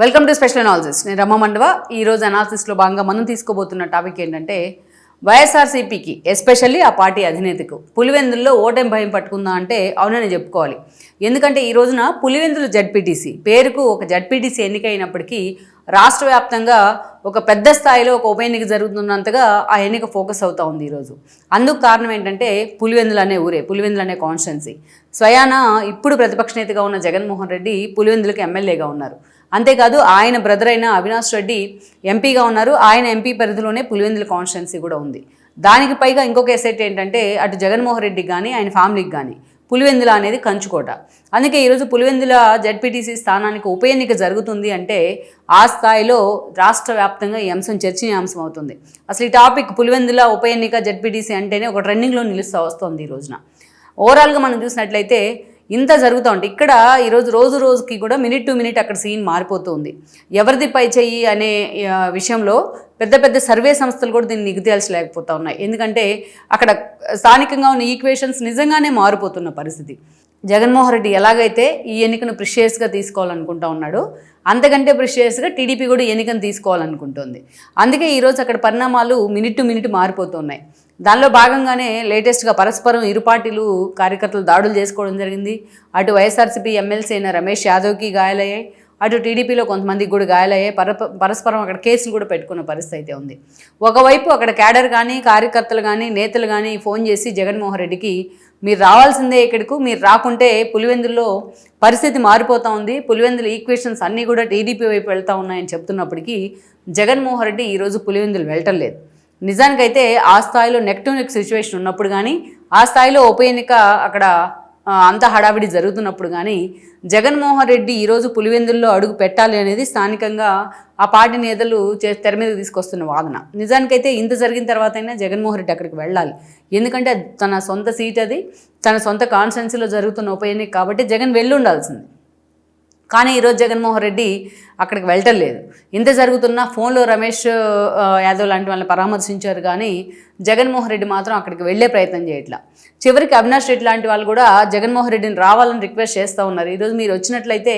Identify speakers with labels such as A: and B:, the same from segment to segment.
A: Welcome to special analysis నేను రమ్మ మండవ. ఈరోజు అనాలిసిస్లో భాగంగా మనం తీసుకోబోతున్న టాపిక్ ఏంటంటే వైఎస్ఆర్సీపీకి ఎస్పెషల్లీ ఆ పార్టీ అధినేతకు పులివెందుల్లో ఓటమి భయం పట్టుకుందా అంటే అవునని చెప్పుకోవాలి. ఎందుకంటే ఈ రోజున పులివెందులు జడ్పీటీసీ పేరుకు ఒక జడ్పీటీసీ ఎన్నికైనప్పటికీ రాష్ట్ర వ్యాప్తంగా ఒక పెద్ద స్థాయిలో ఒక ఉప ఎన్నిక జరుగుతున్నంతగా ఆ ఎన్నిక ఫోకస్ అవుతూ ఉంది ఈరోజు అందుకు కారణం ఏంటంటే పులివెందులు అనే ఊరే పులివెందులు అనే కాన్స్టెన్సీ స్వయాన ఇప్పుడు ప్రతిపక్ష నేతగా ఉన్న జగన్మోహన్ రెడ్డి పులివెందులకు ఎమ్మెల్యేగా ఉన్నారు. అంతేకాదు ఆయన బ్రదర్ అయిన అవినాష్ రెడ్డి ఎంపీగా ఉన్నారు. ఆయన ఎంపీ పరిధిలోనే పులివెందుల కాన్స్టిట్యున్సీ కూడా ఉంది. దానికి పైగా ఇంకొక ఎసెట్ ఏంటంటే అటు జగన్మోహన్ రెడ్డికి కానీ ఆయన ఫ్యామిలీకి కానీ పులివెందుల అనేది కంచుకోట. అందుకే ఈరోజు పులివెందుల జడ్పీటీసీ స్థానానికి ఉప ఎన్నిక జరుగుతుంది అంటే ఆ స్థాయిలో రాష్ట్ర వ్యాప్తంగా ఈ అంశం చర్చనీయాంశం అవుతుంది. అసలు ఈ టాపిక్ పులివెందుల ఉప ఎన్నిక జడ్పీటీసీ అంటేనే ఒక ట్రెండింగ్లో నిలుస్తూ వస్తుంది ఈ రోజున. ఓవరాల్గా మనం చూసినట్లయితే ఇంత జరుగుతూ ఉంటాయి ఇక్కడ ఈరోజు రోజు రోజుకి కూడా మినిట్ టు మినిట్ అక్కడ సీన్ మారిపోతుంది ఎవరిది పై చెయ్యి అనే విషయంలో పెద్ద పెద్ద సర్వే సంస్థలు కూడా దీన్ని నిగుతేల్చలేకపోతా ఉన్నాయి. ఎందుకంటే అక్కడ స్థానికంగా ఉన్న ఈక్వేషన్స్ నిజంగానే మారిపోతున్న పరిస్థితి. జగన్మోహన్ రెడ్డి ఎలాగైతే ఈ ఎన్నికను ప్రిషియస్గా తీసుకోవాలనుకుంటా ఉన్నాడో అంతకంటే ప్రిషియస్గా టీడీపీ కూడా ఎన్నికను తీసుకోవాలనుకుంటుంది. అందుకే ఈరోజు అక్కడ పరిణామాలు మినిట్ టు మినిట్ మారిపోతున్నాయి దానిలో భాగంగానే లేటెస్ట్గా పరస్పరం ఇరు పార్టీలు కార్యకర్తలు దాడులు చేసుకోవడం జరిగింది. అటు వైఎస్ఆర్సీపీ ఎమ్మెల్సీ అయిన రమేష్ యాదవ్కి గాయాలయ్యాయి. అటు టీడీపీలో కొంతమందికి కూడా గాయాలయ్యాయి. పర పరస్పరం అక్కడ కేసులు కూడా పెట్టుకున్న పరిస్థితి అయితే ఉంది. ఒకవైపు అక్కడ క్యాడర్ కానీ కార్యకర్తలు కానీ నేతలు కానీ ఫోన్ చేసి జగన్మోహన్ రెడ్డికి మీరు రావాల్సిందే ఇక్కడకు మీరు రాకుంటే పులివెందుల్లో పరిస్థితి మారిపోతూ ఉంది. పులివెందుల ఈక్వేషన్స్ అన్నీ కూడా టీడీపీ వైపు వెళ్తూ ఉన్నాయని చెప్తున్నప్పటికీ జగన్మోహన్ రెడ్డి ఈరోజు పులివెందులు వెళ్ళటం లేదు. నిజానికైతే ఆ స్థాయిలో నెక్ సిచ్యువేషన్ ఉన్నప్పుడు కానీ ఆ స్థాయిలో ఉప ఎన్నిక అక్కడ అంత హడావిడి జరుగుతున్నప్పుడు కానీ జగన్మోహన్ రెడ్డి ఈరోజు పులివెందుల్లో అడుగు పెట్టాలి అనేది స్థానికంగా ఆ పార్టీ నేతలు చే తెర మీద తీసుకొస్తున్న వాదన. నిజానికైతే ఇంత జరిగిన తర్వాత అయినా జగన్మోహన్ రెడ్డి అక్కడికి వెళ్ళాలి. ఎందుకంటే అది తన సొంత సీట్ అది తన సొంత కాన్స్టెన్సీలో జరుగుతున్న ఉప ఎన్నిక కాబట్టి జగన్ వెళ్ళి ఉండాల్సింది. కానీ ఈరోజు జగన్మోహన్ రెడ్డి అక్కడికి వెళ్ళటం లేదు. ఇంత జరుగుతున్న ఫోన్లో రమేష్ యాదవ్ లాంటి వాళ్ళని పరామర్శించారు కానీ జగన్మోహన్ రెడ్డి మాత్రం అక్కడికి వెళ్ళే ప్రయత్నం చేయట్లా. చివరికి అవినాష్ రెడ్డి లాంటి వాళ్ళు కూడా జగన్మోహన్ రెడ్డిని రావాలని రిక్వెస్ట్ చేస్తూ ఉన్నారు. ఈరోజు మీరు వచ్చినట్లయితే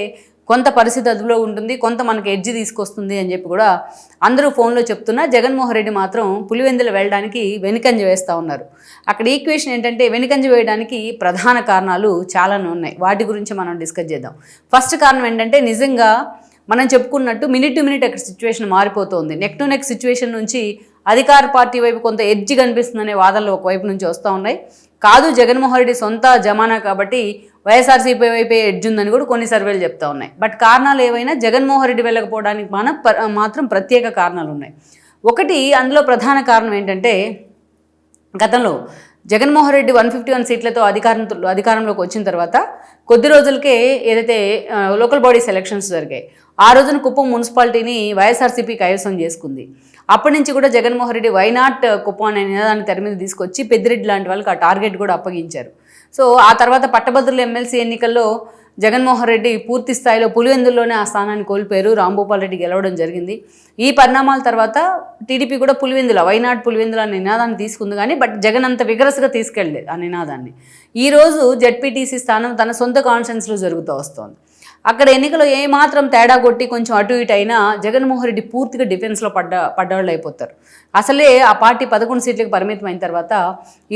A: కొంత పరిస్థితి అదుపులో ఉంటుంది కొంత మనకి ఎడ్జి తీసుకొస్తుంది అని చెప్పి కూడా అందరూ ఫోన్లో చెప్తున్నా. జగన్మోహన్ రెడ్డి మాత్రం పులివెందులు వెళ్ళడానికి వెనుకంజ వేస్తూ ఉన్నారు. అక్కడ ఈక్వేషన్ ఏంటంటే వెనుకంజ వేయడానికి ప్రధాన కారణాలు చాలానే ఉన్నాయి. వాటి గురించి మనం డిస్కస్ చేద్దాం. ఫస్ట్ కారణం ఏంటంటే నిజంగా మనం చెప్పుకున్నట్టు మినిట్ టు మినిట్ అక్కడ సిచ్యువేషన్ మారిపోతుంది. నెక్ టు నెక్ సిచ్యువేషన్ నుంచి అధికార పార్టీ వైపు కొంత ఎడ్జి కనిపిస్తుందనే వాదనలు ఒకవైపు నుంచి వస్తూ ఉన్నాయి. కాదు జగన్మోహన్ రెడ్డి సొంత జమానా కాబట్టి వైఎస్ఆర్సీపీ వైపే ఎడ్జ్ ఉందని కూడా కొన్ని సర్వేలు చెప్తా ఉన్నాయి. బట్ కారణాలు ఏవైనా జగన్మోహన్ రెడ్డి వెళ్ళకపోవడానికి మన ప- మాత్రం ప్రత్యేక కారణాలు ఉన్నాయి. ఒకటి అందులో ప్రధాన కారణం ఏంటంటే గతంలో Jaganmohan Reddy one fifty one సీట్లతో అధికారం అధికారంలోకి వచ్చిన తర్వాత కొద్ది రోజులకే ఏదైతే లోకల్ బాడీస్ ఎలక్షన్స్ జరిగాయి ఆ రోజున కుప్పం మున్సిపాలిటీని వైఎస్ఆర్సీపీ కైవసం చేసుకుంది. అప్పటి నుంచి కూడా జగన్మోహన్ రెడ్డి వైనాట్ కుప్పం అనే నినాదాన్ని తెర మీద తీసుకొచ్చి పెద్దిరెడ్డి లాంటి వాళ్ళకి ఆ టార్గెట్ కూడా అప్పగించారు. సో ఆ తర్వాత పట్టభద్రుల ఎమ్మెల్సీ ఎన్నికల్లో జగన్మోహన్ రెడ్డి పూర్తి స్థాయిలో పులివెందుల్లోనే ఆ స్థానాన్ని కోల్పోయారు. రాంభూపాల్ రెడ్డి గెలవడం జరిగింది. ఈ పరిణామాల తర్వాత టీడీపీ కూడా పులివెందుల వైనాడ్ పులివెందుల అనే నినాదాన్ని తీసుకుంది కానీ బట్ జగన్ అంత విగరస్గా తీసుకెళ్ళలేదు ఆ నినాదాన్ని. ఈరోజు జడ్పీటీసీ స్థానం తన సొంత కాన్ఫరెన్స్లో జరుగుతూ వస్తోంది. అక్కడ ఎన్నికలో ఏమాత్రం తేడా కొట్టి కొంచెం అటు ఇటు అయినా జగన్మోహన్ రెడ్డి పూర్తిగా డిఫెన్స్లో పడ్డ పడ్డవాళ్ళు అయిపోతారు. అసలే ఆ పార్టీ పదకొండు సీట్లకు పరిమితం అయిన తర్వాత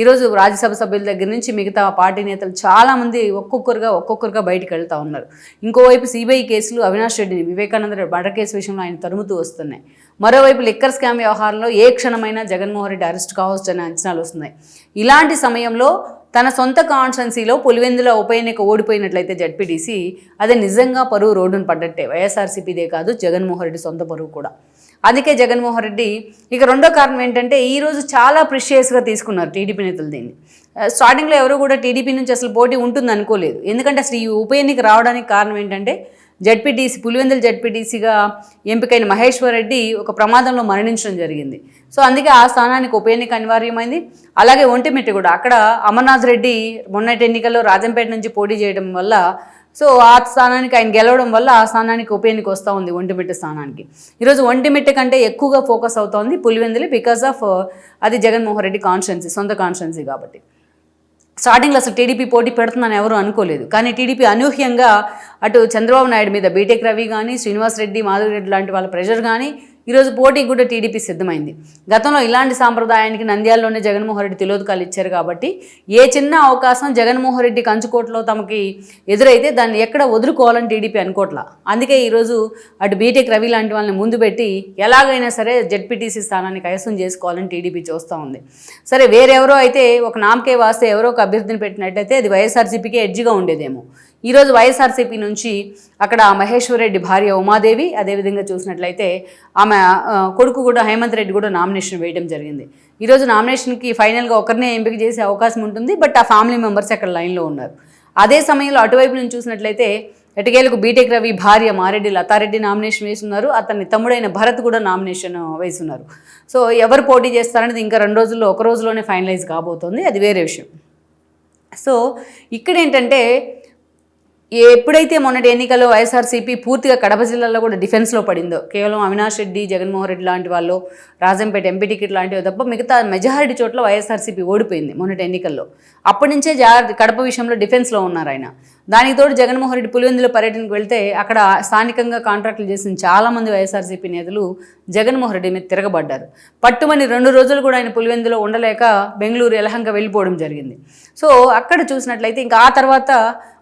A: ఈరోజు రాజ్యసభ సభ్యుల దగ్గర నుంచి మిగతా పార్టీ నేతలు చాలామంది ఒక్కొక్కరుగా ఒక్కొక్కరుగా బయటికి వెళ్తూ ఉన్నారు. ఇంకోవైపు సిబిఐ కేసులు అవినాష్ రెడ్డిని వివేకానంద రెడ్డి మర్డర్ కేసు విషయంలో ఆయన తరుముతూ వస్తున్నాయి. మరోవైపు లిక్కర్ స్కామ్ వ్యవహారంలో ఏ క్షణమైనా జగన్మోహన్ రెడ్డి అరెస్ట్ కావచ్చు అనే అంచనాలు వస్తున్నాయి. ఇలాంటి సమయంలో తన సొంత కాన్స్టెన్సీలో పులివెందుల ఉప ఎన్నిక ఓడిపోయినట్లయితే జడ్పీటీసీ అది నిజంగా పరువు రోడ్డును పడ్డట్టే. వైఎస్ఆర్సీపీదే కాదు జగన్మోహన్ రెడ్డి సొంత పరువు కూడా. అందుకే జగన్మోహన్ రెడ్డి ఇక రెండో కారణం ఏంటంటే ఈరోజు చాలా ప్రిషియస్గా తీసుకున్నారు టీడీపీ నేతలు దీన్ని. స్టార్టింగ్లో ఎవరు కూడా టీడీపీ నుంచి అసలు పోటీ ఉంటుంది అనుకోలేదు ఎందుకంటే అసలు ఈ ఉప ఎన్నిక రావడానికి కారణం ఏంటంటే జడ్పీటీసీ పులివెందుల జడ్పీటీసీగా ఎంపికైన మహేశ్వర్ రెడ్డి ఒక ప్రమాదంలో మరణించడం జరిగింది. సో అందుకే ఆ స్థానానికి ఉప ఎన్నిక అనివార్యమైంది. అలాగే ఒంటిమిట్ట కూడా అక్కడ అమర్నాథ్ రెడ్డి మొన్నటి ఎన్నికల్లో రాజంపేట నుంచి పోటీ చేయడం వల్ల సో ఆ స్థానానికి ఆయన గెలవడం వల్ల ఆ స్థానానికి ఉప ఎన్నిక వస్తూ ఉంది ఒంటిమిట్ట స్థానానికి. ఈరోజు ఒంటిమిట్ట కంటే ఎక్కువగా ఫోకస్ అవుతోంది పులివెందులు బికాస్ ఆఫ్ అది జగన్మోహన్ రెడ్డి కాన్స్టిట్యున్సీ సొంత కాన్స్టిట్యున్సీ కాబట్టి. స్టార్టింగ్లో అసలు టీడీపీ పోటీ పెడుతుందని ఎవరు అనుకోలేదు. కానీ టీడీపీ అనూహ్యంగా అటు చంద్రబాబు నాయుడు మీద బీటెక్ రవి కానీ శ్రీనివాస్ రెడ్డి మాధవ్ రెడ్డి లాంటి వాళ్ళ ప్రెషర్ కానీ ఈరోజు పోటీకి కూడా టీడీపీ సిద్ధమైంది. గతంలో ఇలాంటి సాంప్రదాయానికి నంద్యాలలోనే జగన్మోహన్ రెడ్డి తిలోదకాలు ఇచ్చారు కాబట్టి ఏ చిన్న అవకాశం జగన్మోహన్ రెడ్డి కంచుకోట్లో తమకి ఎదురైతే దాన్ని ఎక్కడ వదులుకోవాలని టీడీపీ అనుకోట్లా. అందుకే ఈరోజు అటు బీటెక్ రవి లాంటి వాళ్ళని ముందు పెట్టి ఎలాగైనా సరే జెడ్పీటీసీ స్థానాన్ని కైవసం చేసుకోవాలని టీడీపీ చూస్తూ ఉంది. సరే వేరెవరో అయితే ఒక నామకే వాస్తే ఎవరో ఒక అభ్యర్థిని పెట్టినట్టయితే అది వైఎస్ఆర్సీపీకే ఎడ్జిగా ఉండేదేమో. ఈరోజు వైఎస్ఆర్సీపీ నుంచి అక్కడ మహేశ్వర్ రెడ్డి భార్య ఉమాదేవి అదేవిధంగా చూసినట్లయితే ఆమె కొడుకు కూడా హేమంత్ రెడ్డి కూడా నామినేషన్ వేయడం జరిగింది. ఈరోజు నామినేషన్కి ఫైనల్గా ఒకరినే ఎంపిక చేసే అవకాశం ఉంటుంది బట్ ఆ ఫ్యామిలీ మెంబర్స్ అక్కడ లైన్లో ఉన్నారు. అదే సమయంలో అటువైపు నుంచి చూసినట్లయితే ఎటకేలకు బీటెక్ రవి భార్య మారెడ్డి లతారెడ్డి నామినేషన్ వేస్తున్నారు అతని తమ్ముడైన భరత్ కూడా నామినేషన్ వేస్తున్నారు సో ఎవరు పోటీ చేస్తారనేది ఇంకా రెండు రోజుల్లో ఒక రోజులోనే ఫైనలైజ్ కాబోతోంది. అది వేరే విషయం. సో ఇక్కడ ఏంటంటే ఎప్పుడైతే మొన్నటి ఎన్నికల్లో వైఎస్ఆర్సీపీ పూర్తిగా కడప జిల్లాలో కూడా డిఫెన్స్లో పడిందో కేవలం అవినాష్ రెడ్డి జగన్మోహన్ రెడ్డి లాంటి వాళ్ళు రాజంపేట ఎంపీ టికెట్ లాంటివి తప్ప మిగతా మెజారిటీ చోట్ల వైఎస్ఆర్సీపీ ఓడిపోయింది మొన్నటి ఎన్నికల్లో. అప్పటి నుంచే కడప విషయంలో డిఫెన్స్లో ఉన్నారు ఆయన. దానికి తోడు జగన్మోహన్ రెడ్డి పులివెందుల పర్యటనకు వెళ్తే అక్కడ స్థానికంగా కాంట్రాక్టులు చేసిన చాలామంది వైఎస్ఆర్సీపీ నేతలు జగన్మోహన్ రెడ్డి మీద తిరగబడ్డారు. పట్టుమని రెండు రోజులు కూడా ఆయన పులివెందులో ఉండలేక బెంగళూరు ఎలహంక వెళ్ళిపోవడం జరిగింది. సో అక్కడ చూసినట్లయితే ఇంకా ఆ తర్వాత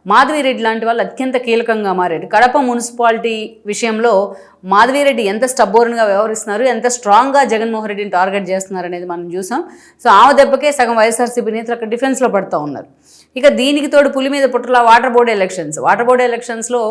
A: మాధవిరెడ్డి లాంటి వాళ్ళు అత్యంత కీలకంగా మారారు. కడప మున్సిపాలిటీ విషయంలో మాధవిరెడ్డి ఎంత స్టబ్బోర్న్గా వ్యవహరిస్తున్నారు ఎంత స్ట్రాంగ్గా జగన్మోహన్ రెడ్డిని టార్గెట్ చేస్తున్నారు అనేది మనం చూసాం. సో ఆమె దెబ్బకే సగం వైఎస్ఆర్సీపీ నేతలు అక్కడ డిఫెన్స్లో పడుతూ ఉన్నారు. ఇక దీనికి తోడు పులి మీద పుట్టల water board elections. Water board ఎలక్షన్స్లో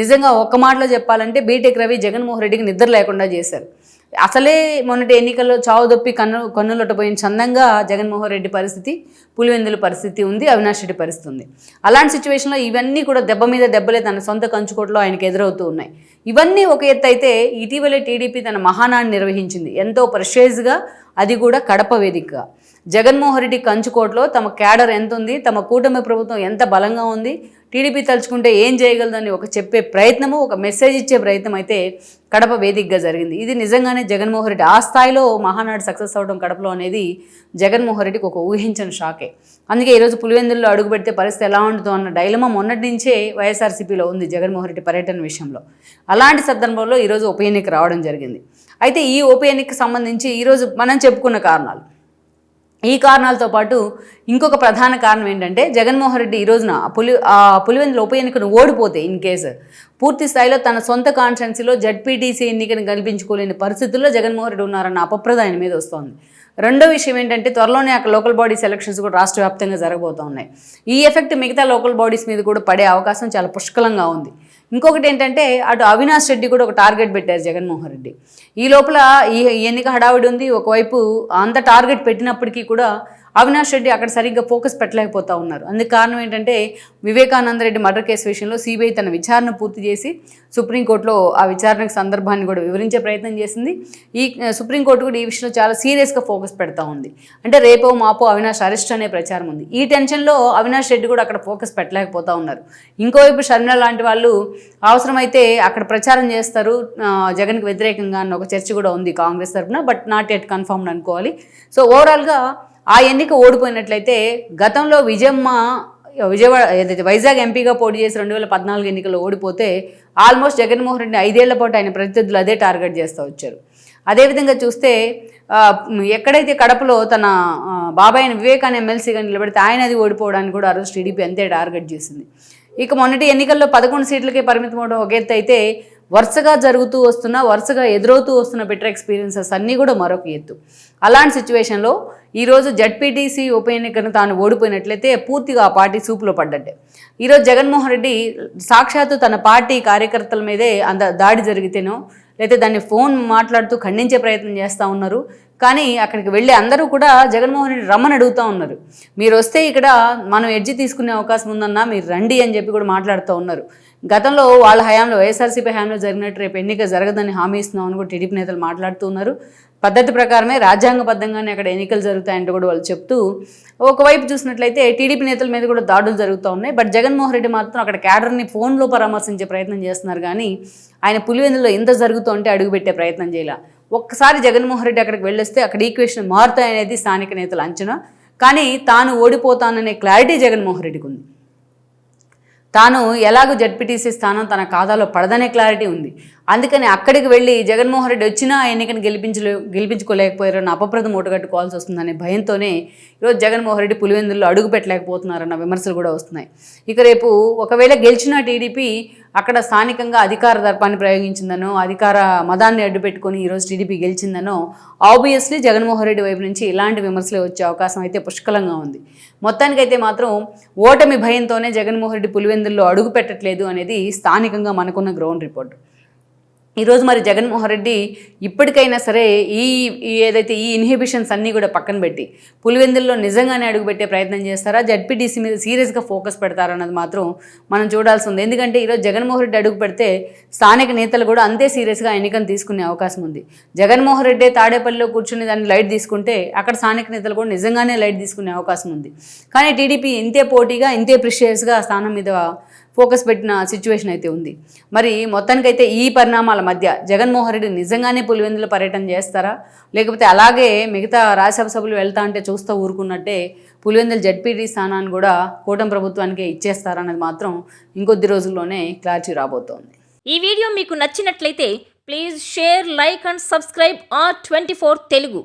A: నిజంగా ఒక్క మాటలో చెప్పాలంటే బీటెక్ రవి జగన్మోహన్ రెడ్డికి నిద్ర లేకుండా చేశారు. అసలే మొన్నటి ఎన్నికల్లో చావుదొప్పి కన్ను కన్నులొట్టబోయిన చందంగా జగన్మోహన్ రెడ్డి పరిస్థితి పులివెందుల పరిస్థితి ఉంది అవినాష్ రెడ్డి పరిస్థితి ఉంది. అలాంటి సిచ్యువేషన్లో ఇవన్నీ కూడా దెబ్బ మీద దెబ్బలే తన సొంత కంచుకోట్లో ఆయనకు ఎదురవుతూ ఉన్నాయి. ఇవన్నీ ఒక ఎత్తు అయితే ఇటీవలే టీడీపీ తన మహానాన్ని నిర్వహించింది. ఎంతో ప్రషేజ్గా అది కూడా కడప వేదికగా. జగన్మోహన్ రెడ్డి కంచుకోటలో తమ క్యాడర్ ఎంత ఉంది తమ కూటమి ప్రభుత్వం ఎంత బలంగా ఉంది టీడీపీ తలుచుకుంటే ఏం చేయగలదని ఒక చెప్పే ప్రయత్నము ఒక మెసేజ్ ఇచ్చే ప్రయత్నం అయితే కడప వేదికగా జరిగింది. ఇది నిజంగానే జగన్మోహన్ రెడ్డి ఆ స్థాయిలో మహానాడు సక్సెస్ అవడం కడపలో అనేది జగన్మోహన్ రెడ్డికి ఒక ఊహించని షాకే. అందుకే ఈరోజు పులివెందుల్లో అడుగు పెడితే పరిస్థితి ఎలా ఉంటుందో అన్న డైలమా మొన్నటి నుంచే వైఎస్ఆర్సీపీలో ఉంది జగన్మోహన్ రెడ్డి పర్యటన విషయంలో. అలాంటి సందర్భంలో ఈరోజు ఉప ఎన్నిక రావడం జరిగింది. అయితే ఈ ఉప ఎన్నికకు సంబంధించి ఈరోజు మనం చెప్పుకున్న కారణాలు. ఈ కారణాలతో పాటు ఇంకొక ప్రధాన కారణం ఏంటంటే జగన్మోహన్ రెడ్డి ఈ రోజున పులి పులివెందుల ఉప ఎన్నికను ఓడిపోతే ఇన్ కేసు పూర్తి స్థాయిలో తన సొంత కాన్స్టెన్సీలో జడ్పీటీసీ ఎన్నికను కల్పించుకోలేని పరిస్థితుల్లో జగన్మోహన్ రెడ్డి ఉన్నారన్న అపప్రద ఆయన మీద వస్తోంది. రెండో విషయం ఏంటంటే త్వరలోనే అక్కడ లోకల్ బాడీస్ ఎలక్షన్స్ కూడా రాష్ట్ర వ్యాప్తంగా జరగబోతున్నాయి. ఈ ఎఫెక్ట్ మిగతా లోకల్ బాడీస్ మీద కూడా పడే అవకాశం చాలా పుష్కలంగా ఉంది. ఇంకొకటి ఏంటంటే అటు అవినాష్ రెడ్డి కూడా ఒక టార్గెట్ పెట్టారు జగన్మోహన్ రెడ్డి. ఈ లోపల ఈ ఎన్నిక హడావిడి ఉంది. ఒకవైపు అంత టార్గెట్ పెట్టినప్పటికీ కూడా అవినాష్ రెడ్డి అక్కడ సరిగ్గా ఫోకస్ పెట్టలేకపోతా ఉన్నారు. అందుకు కారణం ఏంటంటే వివేకానంద రెడ్డి మర్డర్ కేసు విషయంలో సిబిఐ తన విచారణ పూర్తి చేసి సుప్రీంకోర్టులో ఆ విచారణకు సందర్భాన్ని కూడా వివరించే ప్రయత్నం చేసింది. ఈ సుప్రీంకోర్టు కూడా ఈ విషయంలో చాలా సీరియస్గా ఫోకస్ పెడతా ఉంది. అంటే రేపో మాపో అవినాష్ అరెస్ట్ అనే ప్రచారం ఉంది. ఈ టెన్షన్లో అవినాష్ రెడ్డి కూడా అక్కడ ఫోకస్ పెట్టలేకపోతా ఉన్నారు. ఇంకోవైపు షర్మిల లాంటి వాళ్ళు అవసరమైతే అక్కడ ప్రచారం చేస్తారు. జగన్కి వ్యతిరేకంగా అన్న ఒక చర్చ కూడా ఉంది కాంగ్రెస్ తరఫున బట్ నాట్ ఎట్ కన్ఫర్మ్డ్ అనుకోవాలి. సో ఓవరాల్గా ఆ ఎన్నిక ఓడిపోయినట్లయితే గతంలో విజయమ్మ విజయవాడ ఏదైతే వైజాగ్ ఎంపీగా పోటీ చేసి రెండు వేల పద్నాలుగు ఎన్నికల్లో ఓడిపోతే ఆల్మోస్ట్ జగన్మోహన్ రెడ్డి ఐదేళ్ళ పాటు ఆయన ప్రత్యర్థులు అదే టార్గెట్ చేస్తూ వచ్చారు. అదేవిధంగా చూస్తే ఎక్కడైతే కడపలో తన బాబాయ్ అయిన వివేకాన్ని ఎమ్మెల్సీగా నిలబడితే ఆయన అది ఓడిపోవడానికి కూడా ఆ రోజు టీడీపీ అంతే టార్గెట్ చేసింది. ఇక మొన్నటి ఎన్నికల్లో పదకొండు సీట్లకే పరిమితం అవడం ఒక ఎత్తు అయితే వరుసగా జరుగుతూ వస్తున్న వరుసగా ఎదురవుతూ వస్తున్న బెటర్ ఎక్స్పీరియన్సెస్ అన్నీ కూడా మరొక ఎత్తు. అలాంటి సిచ్యువేషన్లో ఈరోజు జడ్పీటీసీ ఉప ఎన్నికను తాను ఓడిపోయినట్లయితే పూర్తిగా ఆ పార్టీ సూపులో పడ్డట్టే. ఈరోజు జగన్మోహన్ రెడ్డి సాక్షాత్తు తన పార్టీ కార్యకర్తల మీదే అంత దాడి జరిగితేనో లేకపోతే దాన్ని ఫోన్ మాట్లాడుతూ ఖండించే ప్రయత్నం చేస్తూ ఉన్నారు. కానీ అక్కడికి వెళ్ళి అందరూ కూడా జగన్మోహన్ రెడ్డి రమ్మని అడుగుతూ ఉన్నారు. మీరు వస్తే ఇక్కడ మనం ఎడ్జి తీసుకునే అవకాశం ఉందన్నా మీరు రండి అని చెప్పి కూడా మాట్లాడుతూ ఉన్నారు. గతంలో వాళ్ళ హయాంలో వైఎస్ఆర్సీపీ హయాంలో జరిగినట్టు రేపు ఎన్నిక జరగదని హామీ ఇస్తున్నామని కూడా టీడీపీ నేతలు మాట్లాడుతూ ఉన్నారు. పద్ధతి ప్రకారమే రాజ్యాంగబద్ధంగానే అక్కడ ఎన్నికలు జరుగుతాయంటూ కూడా వాళ్ళు చెప్తూ ఒకవైపు చూసినట్లయితే టీడీపీ నేతల మీద కూడా దాడులు జరుగుతూ ఉన్నాయి. బట్ జగన్మోహన్ రెడ్డి మాత్రం అక్కడ క్యాడర్ని ఫోన్లో పరామర్శించే ప్రయత్నం చేస్తున్నారు కానీ ఆయన పులివెందులో ఎంత జరుగుతుంటే అడుగుపెట్టే ప్రయత్నం చేయాల. ఒక్కసారి జగన్మోహన్ రెడ్డి అక్కడికి వెళ్ళొస్తే అక్కడ ఈక్వేషన్ మారుతాయనేది స్థానిక నేతల అంచనా. కానీ తాను ఓడిపోతాననే క్లారిటీ జగన్మోహన్ రెడ్డికి ఉంది. తాను ఎలాగో జడ్పీటీసీ స్థానం తన ఖాతాలో పడదనే క్లారిటీ ఉంది. అందుకని అక్కడికి వెళ్ళి జగన్మోహన్ రెడ్డి వచ్చినా ఎన్నికను గెలిపించలే గెలిపించుకోలేకపోయారన్న అపప్రదం మూటగట్టుకోవాల్సి వస్తుందనే భయంతోనే ఈరోజు జగన్మోహన్ రెడ్డి పులివెందుల్లో అడుగు పెట్టలేకపోతున్నారన్న విమర్శలు కూడా వస్తున్నాయి. ఇక రేపు ఒకవేళ గెలిచిన టీడీపీ అక్కడ స్థానికంగా అధికార దర్పాన్ని ప్రయోగించిందనో అధికార మదాన్ని అడ్డుపెట్టుకొని ఈరోజు టీడీపీ గెలిచిందనో ఆబ్వియస్లీ జగన్మోహన్ రెడ్డి వైపు నుంచి ఇలాంటి విమర్శలు వచ్చే అవకాశం అయితే పుష్కలంగా ఉంది. మొత్తానికైతే మాత్రం ఓటమి భయంతోనే జగన్మోహన్ రెడ్డి పులివెందుల్లో అడుగు పెట్టట్లేదు అనేది స్థానికంగా మనకున్న గ్రౌండ్ రిపోర్ట్ ఈరోజు మరి జగన్మోహన్ రెడ్డి ఇప్పటికైనా సరే ఈ ఏదైతే ఈ ఇన్హిబిషన్స్ అన్నీ కూడా పక్కన పెట్టి పులివెందుల్లో నిజంగానే అడుగుపెట్టే ప్రయత్నం చేస్తారా? జడ్పీటీసీ మీద సీరియస్గా ఫోకస్ పెడతారన్నది మాత్రం మనం చూడాల్సి ఉంది ఎందుకంటే ఈరోజు జగన్మోహన్ రెడ్డి అడుగు పెడితే స్థానిక నేతలు కూడా అంతే సీరియస్గా ఎన్నికను తీసుకునే అవకాశం ఉంది. జగన్మోహన్ రెడ్డి తాడేపల్లిలో కూర్చుని దాన్ని లైట్ తీసుకుంటే అక్కడ స్థానిక నేతలు కూడా నిజంగానే లైట్ తీసుకునే అవకాశం ఉంది. కానీ టీడీపీ ఇంతే పోటీగా ఇంతే ప్రిషియస్గా స్థానం మీద ఫోకస్ పెట్టిన సిచ్యువేషన్ అయితే ఉంది. మరి మొత్తానికైతే ఈ పరిణామాల మధ్య జగన్మోహన్ రెడ్డి నిజంగానే పులివెందుల పర్యటన చేస్తారా? లేకపోతే అలాగే మిగతా రాజ్యసభ సభ్యులు వెళ్తా అంటే చూస్తూ ఊరుకున్నట్టే పులివెందుల జడ్పీటీ స్థానాన్ని కూడా కూటమి ప్రభుత్వానికే ఇచ్చేస్తారన్నది మాత్రం ఇంకొద్ది రోజుల్లోనే క్లారిటీ రాబోతోంది.
B: ఈ వీడియో మీకు నచ్చినట్లయితే please share like and subscribe R twenty Telugu.